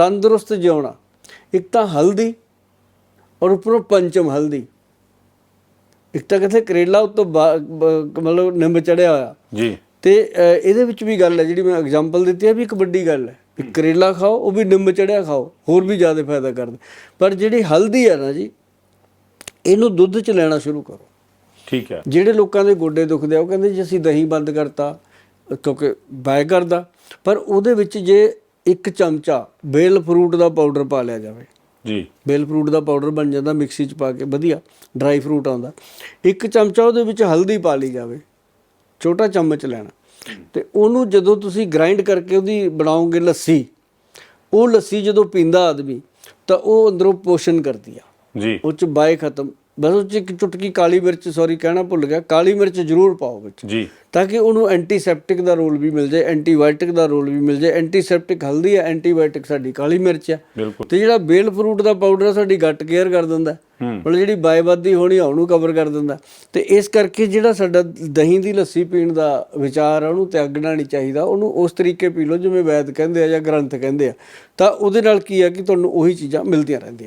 ਤੰਦਰੁਸਤ ਜਿਉਣਾ। ਇੱਕ ਤਾਂ ਹਲਦੀ ਔਰ ਉੱਪਰੋਂ ਪੰਚਮ ਹਲਦੀ। ਇੱਕ ਤਾਂ ਕਹਿੰਦੇ ਕਰੇਲਾ ਉੱਤੋਂ ਮਤਲਬ ਨਿੰਬ ਚੜਿਆ ਹੋਇਆ। ਜੀ। ਤੇ ਇਹਦੇ ਵਿੱਚ ਵੀ ਗੱਲ ਹੈ ਜਿਹੜੀ ਮੈਂ ਐਗਜ਼ਾਮਪਲ ਦਿੱਤੀ ਹੈ ਵੀ ਇੱਕ ਵੱਡੀ ਗੱਲ ਹੈ ਵੀ ਕਰੇਲਾ ਖਾਓ ਉਹ ਵੀ ਨਿੰਬ ਚੜਿਆ ਖਾਓ ਹੋਰ ਵੀ ਜ਼ਿਆਦਾ ਫਾਇਦਾ ਕਰਦੇ। ਪਰ ਜਿਹੜੀ ਹਲਦੀ ਹੈ ਨਾ ਜੀ ਇਹਨੂੰ ਦੁੱਧ 'ਚ ਲੈਣਾ ਸ਼ੁਰੂ ਕਰੋ। ਠੀਕ ਹੈ। ਜਿਹੜੇ ਲੋਕਾਂ ਦੇ ਗੋਡੇ ਦੁਖਦੇ ਆ ਉਹ ਕਹਿੰਦੇ ਜੀ ਅਸੀਂ ਦਹੀਂ ਬੰਦ ਕਰਤਾ ਕਿਉਂਕਿ ਬਾਇ ਕਰਦਾ। ਪਰ ਉਹਦੇ ਵਿੱਚ ਜੇ ਇੱਕ ਚਮਚਾ ਬੇਲ ਫਰੂਟ ਦਾ ਪਾਊਡਰ ਪਾ ਲਿਆ ਜਾਵੇ। ਜੀ। ਬੇਲ ਫਰੂਟ ਦਾ ਪਾਊਡਰ ਬਣ ਜਾਂਦਾ ਮਿਕਸੀ 'ਚ ਪਾ ਕੇ ਵਧੀਆ ਡਰਾਈ ਫਰੂਟ ਆਉਂਦਾ। ਇੱਕ ਚਮਚਾ ਉਹਦੇ ਵਿੱਚ ਹਲਦੀ ਪਾ ਲਈ ਜਾਵੇ ਛੋਟਾ ਚਮਚ ਲੈਣਾ। ਤੇ ਉਹਨੂੰ ਜਦੋਂ ਤੁਸੀਂ ਗ੍ਰਾਈਂਡ ਕਰਕੇ ਉਹਦੀ ਬਣਾਓਗੇ ਲੱਸੀ ਉਹ ਲੱਸੀ ਜਦੋਂ ਪੀਂਦਾ ਆਦਮੀ ਤਾਂ ਉਹ ਅੰਦਰੋਂ ਪੋਸ਼ਣ ਕਰਦੀ ਆ। ਜੀ। ਉਹ ਚ ਬਾਏ ਖਤਮ। ਬਸ ਉਹ ਚ ਇੱਕ ਚੁਟਕੀ ਕਾਲੀ ਮਿਰਚ ਸੌਰੀ ਕਹਿਣਾ ਭੁੱਲ ਗਿਆ ਕਾਲੀ ਮਿਰਚ ਜ਼ਰੂਰ ਪਾਓ। ਵਿੱਚ। ਜੀ। ਤਾਂ ਕਿ ਉਹਨੂੰ ਐਂਟੀਸੈਪਟਿਕ ਦਾ ਰੋਲ ਵੀ ਮਿਲ ਜਾਏ ਐਂਟੀਬਾਇਓਟਿਕ ਦਾ ਰੋਲ ਵੀ ਮਿਲ ਜਾਏ। ਐਂਟੀਸੈਪਟਿਕ ਹਲਦੀ ਹੈ ਐਂਟੀਬਾਇਓਟਿਕ ਸਾਡੀ ਕਾਲੀ ਮਿਰਚ ਹੈ ਤੇ ਜਿਹੜਾ ਬੇਲ ਫਰੂਟ ਦਾ ਪਾਊਡਰ ਸਾਡੀ ਗੱਟ ਕੇਅਰ ਕਰ ਦਿੰਦਾ। ਮਤਲਬ ਜਿਹੜੀ ਬਾਇਬਾਦੀ ਹੋਣੀ ਆ ਉਹਨੂੰ ਕਵਰ ਕਰ ਦਿੰਦਾ। ਤੇ ਇਸ ਕਰਕੇ ਜਿਹੜਾ ਸਾਡਾ ਦਹੀਂ ਦੀ ਲੱਸੀ ਪੀਣ ਦਾ ਵਿਚਾਰ ਆ ਉਹਨੂੰ ਤਿਆਗਣਾ ਨਹੀਂ ਚਾਹੀਦਾ। ਉਹਨੂੰ ਉਸ ਤਰੀਕੇ ਪੀ ਲਓ ਜਿਵੇਂ ਵੈਦ ਕਹਿੰਦੇ ਆ ਜਾਂ ਗ੍ਰੰਥ ਕਹਿੰਦੇ ਆ। ਤਾਂ ਉਹਦੇ ਨਾਲ ਕੀ ਆ ਕਿ ਤੁਹਾਨੂੰ ਉਹੀ ਚੀਜ਼ਾਂ ਮਿਲਦੀਆਂ ਰਹਿੰਦੀਆਂ।